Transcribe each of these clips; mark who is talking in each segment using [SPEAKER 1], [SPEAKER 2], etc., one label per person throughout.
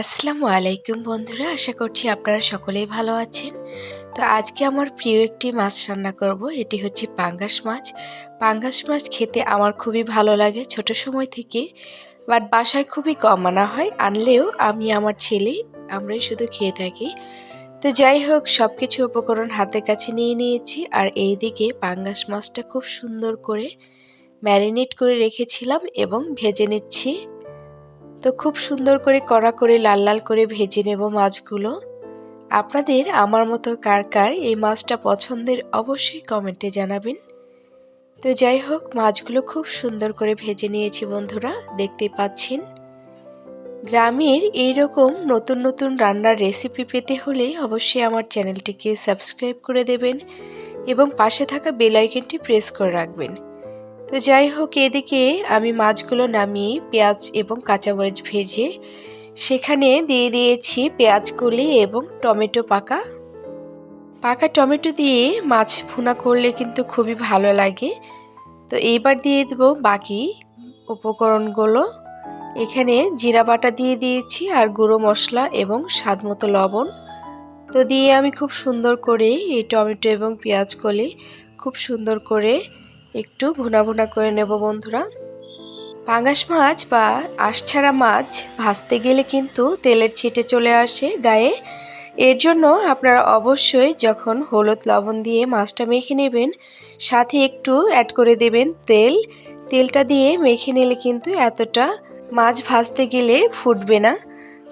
[SPEAKER 1] আসসালামু আলাইকুম বন্ধুরা, আশা করছি আপনারা সকলেই ভালো আছেন। তো আজকে আমার প্রিয় একটি মাছ রান্না করব, এটি হচ্ছে পাঙ্গাস মাছ। পাঙ্গাস মাছ খেতে আমার খুবই ভালো লাগে ছোট সময় থেকে, বাট বাসায় খুবই কম আনা হয়। আনলেও আমি, আমার ছেলে, আমরাই শুধু খেয়ে থাকি। তো যাই হোক সব কিছু উপকরণ হাতের কাছে নিয়ে নিয়েছি আর এই দিকে পাঙ্গাস মাছটা খুব সুন্দর করে ম্যারিনেট করে রেখেছিলাম এবং ভেজে নিচ্ছি। তো খুব সুন্দর করে কড়া করে লাল লাল করে ভেজে নেব মাছগুলো। আপনাদের আমার মতো কার কার এই মাছটা পছন্দের অবশ্যই কমেন্টে জানাবেন। তো যাই হোক, মাছগুলো খুব সুন্দর করে ভেজে নিয়েছি বন্ধুরা, দেখতে পাচ্ছেন। গ্রামের এইরকম নতুন নতুন রান্নার রেসিপি পেতে হলে অবশ্যই আমার চ্যানেলটিকে সাবস্ক্রাইব করে দেবেন এবং পাশে থাকা বেল আইকনটি প্রেস করে রাখবেন। তো যাই হোক, এদিকে আমি মাছগুলো নামিয়ে পেঁয়াজ এবং কাঁচামরিচ ভেজে সেখানে দিয়ে দিয়েছি পেঁয়াজ কলি এবং টমেটো পাকা। পাকা টমেটো দিয়ে মাছ ভুনা করলে কিন্তু খুবই ভালো লাগে। তো এইবার দিয়ে দেবো বাকি উপকরণগুলো। এখানে জিরা বাটা দিয়ে দিয়েছি আর গুঁড়ো মশলা এবং স্বাদ মতো লবণ। তো দিয়ে আমি খুব সুন্দর করে এই টমেটো এবং পেঁয়াজ কলি খুব সুন্দর করে একটু ভুনা ভুনা করে নেব বন্ধুরা। পাঙাশ মাছ বা আশছাড়া মাছ ভাজতে গেলে কিন্তু তেলের ছিটে চলে আসে গায়ে। এর জন্য আপনারা অবশ্যই যখন হলুদ লবণ দিয়ে মাছটা মেখে নেবেন, সাথে একটু অ্যাড করে দেবেন তেল। তেলটা দিয়ে মেখে নিলে কিন্তু এতটা মাছ ভাজতে গেলে ফুটবে না।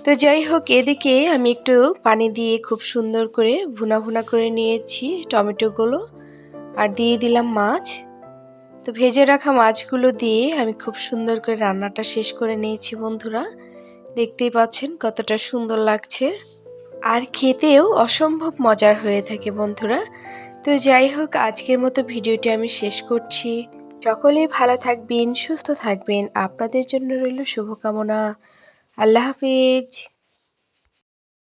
[SPEAKER 1] তো যাই হোক, এদিকে আমি একটু পানি দিয়ে খুব সুন্দর করে ভুনা ভুনা করে নিয়েছি টমেটোগুলো। আর দিয়ে দিলাম মাছ। তো ভেজে রাখা মাছগুলো দিয়ে আমি খুব সুন্দর করে রান্নাটা শেষ করে নিয়েছি, বন্ধুরা। দেখতেই পাচ্ছেন কতটা সুন্দর লাগছে। আর খেতেও অসম্ভব মজার হয়ে থাকে, বন্ধুরা। তো যাই হোক, আজকের মতো ভিডিওটি আমি শেষ করছি। সকলেই ভালো থাকবেন, সুস্থ থাকবেন। আপনাদের জন্য রইল শুভকামনা। আল্লাহ হাফিজ।